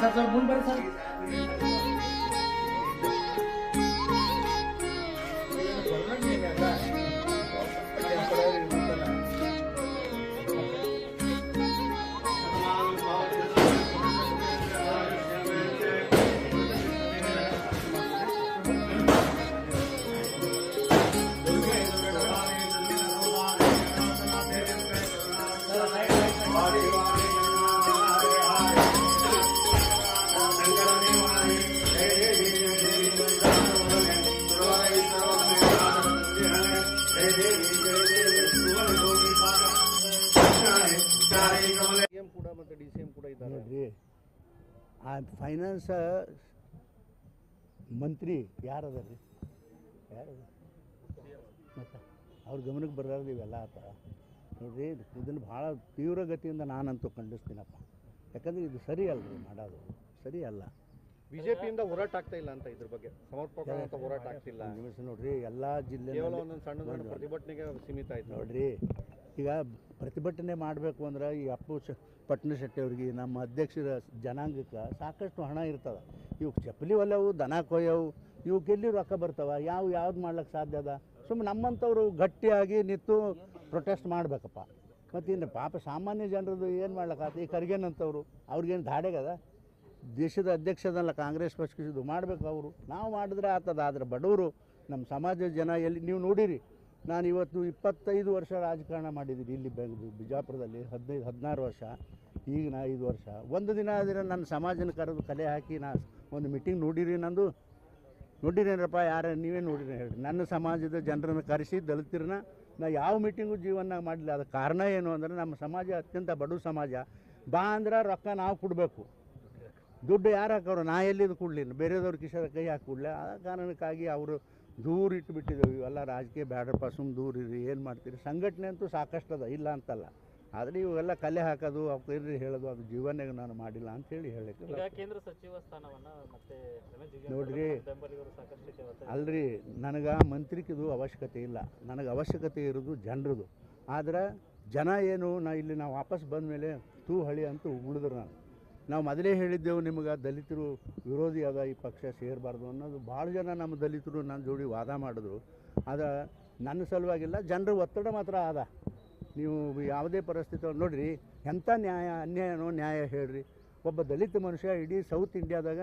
Sir sir ಮುಂದೆ ಬರ್ರಿ ಆ ಫೈನಾನ್ಸ್ ಮಂತ್ರಿ ಯಾರದ? ರೀ ಯಾರು ಮತ್ತು ಅವ್ರ ಗಮನಕ್ಕೆ ಬರ್ದಾರ್ದು ಇವೆಲ್ಲ ಆತ ನೋಡ್ರಿ, ಇದನ್ನು ಭಾಳ ತೀವ್ರಗತಿಯಿಂದ ನಾನಂತೂ ಖಂಡಿಸ್ತೀನಪ್ಪ. ಯಾಕಂದ್ರೆ ಇದು ಸರಿ ಅಲ್ಲ ರೀ ಮಾಡೋದು. ಸರಿ ಅಲ್ಲ. ಬಿಜೆಪಿಯಿಂದ ಹೋರಾಟ ಆಗ್ತಾ ಇಲ್ಲ ಅಂತ ಇದ್ರ ಬಗ್ಗೆ. ಸಮರ್ಪಕವಾದಂತ ಹೋರಾಟ ಆಗ್ತಿಲ್ಲ. ನಿಮಿಷ ನೋಡ್ರಿ ಎಲ್ಲ ಜಿಲ್ಲೆ ಕೇವಲ ಒಂದೊಂದು ಸಣ್ಣ ಸಣ್ಣ ಪ್ರತಿಭಟನೆಗೆ ಸೀಮಿತ ಆಯ್ತು. ನೋಡ್ರಿ ಈಗ ಪ್ರತಿಭಟನೆ ಮಾಡಬೇಕು ಅಂದ್ರೆ ಈ ಅಪ್ಪು ಶ ಪಟ್ನಶೆಟ್ಟಿ ಅವ್ರಿಗೆ ನಮ್ಮ ಅಧ್ಯಕ್ಷರ ಜನಾಂಗಕ್ಕೆ ಸಾಕಷ್ಟು ಹಣ ಇರ್ತದೆ. ಇವು ಚಪ್ಪಲಿ ಒಲ್ಲವು ದನ ಕೊಯ್ಯವು ಇವು ಗೆಲ್ಲಿ ರೊಕ್ಕ ಬರ್ತಾವ ಯಾವ ಯಾವ್ದು ಮಾಡ್ಲಿಕ್ಕೆ ಸಾಧ್ಯ ಅದ? ಸುಮ್ಮನೆ ನಮ್ಮಂಥವ್ರು ಗಟ್ಟಿಯಾಗಿ ನಿಂತು ಪ್ರೊಟೆಸ್ಟ್ ಮಾಡಬೇಕಪ್ಪ. ಮತ್ತು ಇನ್ನು ಪಾಪ ಸಾಮಾನ್ಯ ಜನರದ್ದು ಏನು ಮಾಡ್ಲಿಕ್ಕೆ ಈ ಖರ್ಗೆನಂತವ್ರು ಅವ್ರಿಗೇನು ಧಾಡೆಗದ? ದೇಶದ ಅಧ್ಯಕ್ಷದಲ್ಲ ಕಾಂಗ್ರೆಸ್ ಪಕ್ಷದ್ದು ಮಾಡಬೇಕು ಅವರು. ನಾವು ಮಾಡಿದ್ರೆ ಆಗ್ತದ, ಆದರೆ ಬಡವರು, ನಮ್ಮ ಸಮಾಜದ ಜನ ಎಲ್ಲಿ, ನೀವು ನೋಡಿರಿ, ನಾನು ಇವತ್ತು ಇಪ್ಪತ್ತೈದು ವರ್ಷ ರಾಜಕಾರಣ ಮಾಡಿದ್ದೀನಿ ಇಲ್ಲಿ ಬಿಜಾಪುರದಲ್ಲಿ, ಹದಿನೈದು, ಹದಿನಾರು ವರ್ಷ, ಈಗ ನಾ ಐದು ವರ್ಷ. ಒಂದು ದಿನ ಆದರೆ ನನ್ನ ಸಮಾಜನ ಕರೆದು ಕಲೆ ಹಾಕಿ ನಾ ಒಂದು ಮೀಟಿಂಗ್ ನೋಡಿರಿ ನಂದು. ನೋಡಿರೇನಪ್ಪ, ಯಾರ, ನೀವೇ ನೋಡಿರಿ ಹೇಳಿ ನನ್ನ ಸಮಾಜದ ಜನರನ್ನು ಕರೆಸಿ, ದಲಿತರನ್ನ, ನಾ ಯಾವ ಮೀಟಿಂಗು ಜೀವನ ಮಾಡಲಿಲ್ಲ. ಅದಕ್ಕೆ ಕಾರಣ ಏನು ಅಂದರೆ, ನಮ್ಮ ಸಮಾಜ ಅತ್ಯಂತ ಬಡ ಸಮಾಜ. ಬಾ ಅಂದ್ರೆ ರೊಕ್ಕ ನಾವು ಕೊಡಬೇಕು. ದುಡ್ಡು ಯಾರು ಹಾಕೋರು? ನಾ ಎಲ್ಲಿದು ಕೂಡಲಿಲ್ಲ ಬೇರೆದವ್ರ ಕಿಶೋರ ಕೈ ಹಾಕಿ ಕೊಡಲಿ. ಆ ಕಾರಣಕ್ಕಾಗಿ ಅವರು ದೂರ ಇಟ್ಟುಬಿಟ್ಟಿದ್ದೇವೆ ಇವೆಲ್ಲ ರಾಜಕೀಯ ಬೇಡಪ್ಪ ಸುಮ್ಮ ದೂರ ಇರಿ ಏನು ಮಾಡ್ತೀರಿ? ಸಂಘಟನೆ ಅಂತೂ ಸಾಕಷ್ಟು ಅದ. ಇಲ್ಲ ಅಂತಲ್ಲ. ಆದರೆ ಇವೆಲ್ಲ ಕಲೆ ಹಾಕೋದು ಅವ್ರು ಹೇಳೋದು ಅದು ಜೀವನಾಗ ನಾನು ಮಾಡಿಲ್ಲ ಅಂತೇಳಿ ಹೇಳಕ್ಕೆ ಕೇಂದ್ರ ಸಚಿವ ಸ್ಥಾನವನ್ನ ಮತ್ತೆ ನೋಡ್ರಿ. ಅಲ್ರಿ ನನಗೆ ಮಂತ್ರಿಕಿದು ಅವಶ್ಯಕತೆ ಇಲ್ಲ. ನನಗೆ ಅವಶ್ಯಕತೆ ಇರೋದು ಜನರದು. ಆದ್ರೆ ಜನ ಏನು ನಾ ಇಲ್ಲಿ ನಾವು ವಾಪಸ್ ಬಂದ ಮೇಲೆ ತೂ ಹಳಿ ಅಂತೂ ಉಳಿದ್ರು ನಾನು. ನಾವು ಮೊದಲೇ ಹೇಳಿದ್ದೆವು, ನಿಮಗೆ ದಲಿತರು ವಿರೋಧಿ ಅದ, ಈ ಪಕ್ಷ ಸೇರಬಾರ್ದು ಅನ್ನೋದು. ಭಾಳ ಜನ ನಮ್ಮ ದಲಿತರು ನನ್ನ ಜೋಡಿ ವಾದ ಮಾಡಿದ್ರು. ಆದ್ರೆ ನನ್ನ ಸಲುವಾಗಿಲ್ಲ, ಜನರ ಒತ್ತಡ ಮಾತ್ರ ಆದ. ನೀವು ಯಾವುದೇ ಪರಿಸ್ಥಿತಿ ನೋಡಿರಿ ಎಂಥ ನ್ಯಾಯ, ಅನ್ಯಾಯನೋ ನ್ಯಾಯ ಹೇಳ್ರಿ. ಒಬ್ಬ ದಲಿತ ಮನುಷ್ಯ ಇಡೀ ಸೌತ್ ಇಂಡಿಯಾದಾಗ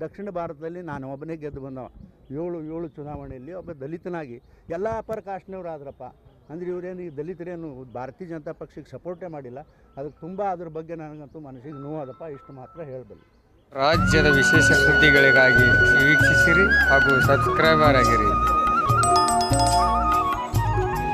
ದಕ್ಷಿಣ ಭಾರತದಲ್ಲಿ ನಾನು ಒಬ್ಬನೇ ಗೆದ್ದು ಬಂದವ. ಏಳು ಏಳು ಚುನಾವಣೆಯಲ್ಲಿ ಒಬ್ಬ ದಲಿತನಾಗಿ. ಎಲ್ಲ ಅಪರ ಕಾಸ್ಟ್ನವ್ರು ಆದ್ರಪ್ಪ. ಅಂದ್ರೆ ಇವರೇನು ಈ ದಲಿತರೇನು ಭಾರತೀಯ ಜನತಾ ಪಕ್ಷಕ್ಕೆ ಸಪೋರ್ಟೇ ಮಾಡಿಲ್ಲ. ಅದಕ್ಕೆ ತುಂಬ ಅದ್ರ ಬಗ್ಗೆ ನನಗಂತೂ ಮನಸ್ಸಿಗೆ ನೋವಾದಪ್ಪ, ಇಷ್ಟು ಮಾತ್ರ ಹೇಳಬಲ್ಲ. ರಾಜ್ಯದ ವಿಶೇಷ ಸುದ್ದಿಗಳಿಗಾಗಿ ವೀಕ್ಷಿಸಿರಿ ಹಾಗೂ ಸಬ್ಸ್ಕ್ರೈಬರ್ ಆಗಿರಿ.